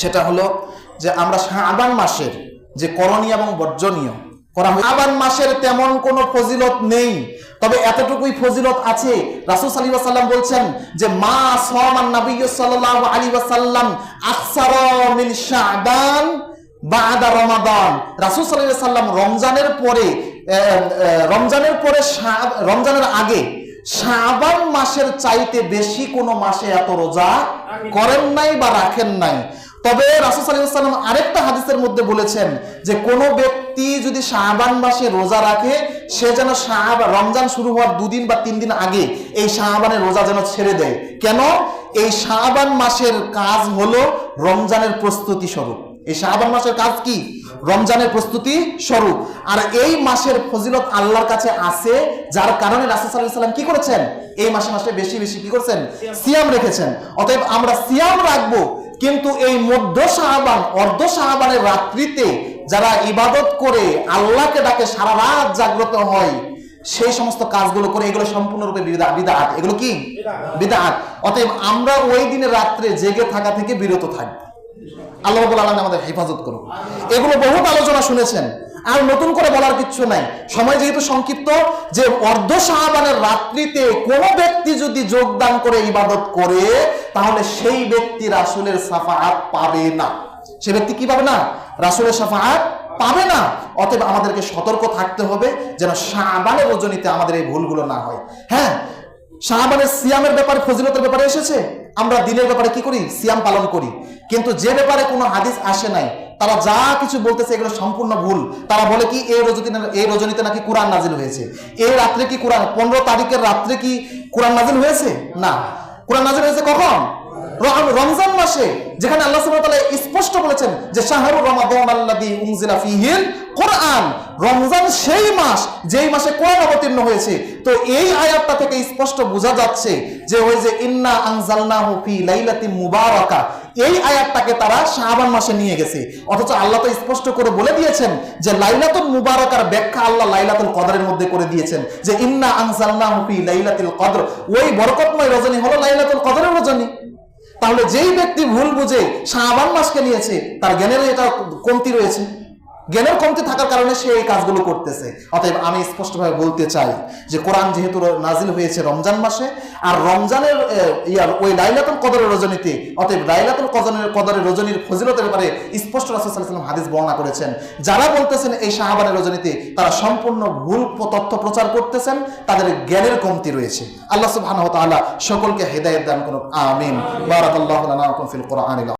সেটা হলো যে আমরা শাবান মাসের যে করণীয় এবং বর্জনীয় করা হয়। শাবান মাসের তেমন কোনো ফজিলত নেই তবে এতটুকুই ফজিলত আছে। রাসূল আলাইহি ওয়াসাল্লাম বলছেন যে মা সামান নবী সাল্লাল্লাহু আলাইহি ওয়াসাল্লাম আকসার মিন শাবান বাদা রমাদান। রাসূল সাল্লাম রমজানের পরে রমজানের পরে রমজানের আগে শাবান মাসের চাইতে বেশি কোনো মাসে এত রোজা করেন নাই বা রাখেন নাই। তবে রাসুল আরেকটা হাদিসের মধ্যে বলেছেন যে কোনো ব্যক্তি যদি শাহবান মাসে রোজা রাখে, সে যেন শাহাবা রমজান শুরু হওয়ার দুদিন বা তিন দিন আগে এই শাহাবানের রোজা যেন ছেড়ে দেয়। কেন? এই শাহবান মাসের কাজ হলো রমজানের প্রস্তুতি স্বরূপ। এই শাবান মাসের কাজ কি? রমজানের প্রস্তুতি স্বরূপ। আর এই মাসের ফজিলত আল্লাহর কাছে আছে যার কারণে রাসূল সাল্লাল্লাহু আলাইহি সাল্লাম কি করেছেন? এই মাসে মাসে বেশি বেশি কি করেছেন? সিয়াম। রেখেছেন। অতএব আমরা সিয়াম রাখব কিন্তু এই মধ্য শাহবান অর্ধ শাহবানের রাত্রিতে যারা ইবাদত করে আল্লাহকে ডাকে সারা রাত জাগ্রত হয় সেই সমস্ত কাজগুলো করে এগুলো সম্পূর্ণরূপে বিদা- বিদাত এগুলো কি? বিদাত অতএব আমরা ওই দিনের রাত্রে জেগে থাকা থেকে বিরত থাকব। আল্লাহ রাব্বুল আলামিন আমাদের হেফাজত করুন এগুলো বহুত আলোচনা শুনেছেন। আর নতুন করে বলার কিচ্ছু নাই। সময় যেহেতু সংক্ষিপ্ত, যে অর্ধ শাহবানের রাত্রিতে কোনো ব্যক্তি যদি যোগদান করে, ইবাদত করে, তাহলে সেই ব্যক্তি রাসূলের সাফাআত পাবে না। সে ব্যক্তি কি পাবে না? রাসূলের সাফাআত পাবে না। অতএব আমাদেরকে সতর্ক থাকতে হবে যেন শাহবানের রজনীতে আমাদের এই ভুলগুলো না হয়। হ্যাঁ শাহবানের সিয়ামের ব্যাপারে, ফজিলতের ব্যাপারে এসেছে? আমরা দিনের ব্যাপারে কি করি? সিয়াম পালন করি। কিন্তু যে ব্যাপারে কোনো হাদিস আসে নাই, তারা যা কিছু বলতেছে এগুলো সম্পূর্ণ ভুল। তারা বলে কি, এই রজনীতে এই রজনীতে নাকি কোরআন নাজিল হয়েছে? এই রাত্রে কি কোরআন, পনেরো তারিখের রাত্রে কি কোরআন নাজিল হয়েছে? না। কোরআন নাজিল হয়েছে কখন? রমজান মাসে যেখানে আল্লাহ সুবহানাহু ওয়া স্পষ্ট বলেছেন যে শাহরুর রমাদান আল্লাযী উনজিলা ফীহিল কোরআন। রমজান সেই মাস যেই মাসে কোরআন অবতীর্ণ হয়েছে। তো এই আয়াতটা থেকে স্পষ্ট বোঝা যাচ্ছে যে ওই যে ইন্না আনজালনাহু ফি লাইলাতিন মুবারাকা। এই আয়াতটাকে তারা শাবান মাসে নিয়ে গেছে। অথচ আল্লাহ তো স্পষ্ট করে বলে দিয়েছেন যে লাইলাতুল মুবারাকার ব্যাখ্যা আল্লাহ লাইলাতুল কদরের মধ্যে করে দিয়েছেন যে ইন্না আনজালনাহু ফি লাইলাতিল কদর। ওই বরকতময় রজনী হলো লাইলাতুল কদরের রজনী। তাহলে যেই ব্যক্তি ভুল বুঝে শাহবান মাসকে নিয়েছে তার জ্ঞানের এটা কমতি রয়েছে। জ্ঞানের কমতি থাকার কারণে সে এই কাজগুলো করতেছে। অতএব আমি স্পষ্টভাবে বলতে চাই যে কোরআন যেহেতু নাজিল হয়েছে রমজান মাসে, আর রমজানের ইয়ার ওই লাইলাতুল কদরের রজনীতে, অতএব লাইলাতুল কদরের কদরের রজনীর ফজিলতের ব্যাপারে স্পষ্ট রাসূল সাল্লাল্লাহু হাদিস বর্ণনা করেছেন। যারা বলতেছেন এই শাহবানের রজনীতে, তারা সম্পূর্ণ ভুল তথ্য প্রচার করতেছেন, তাদের জ্ঞানের কমতি রয়েছে। আল্লাহ সুবহানাহু সকলকে হেদায়েত দান করুন আমিন। বারাকাল্লাহু লানা ফিল কোরআনিল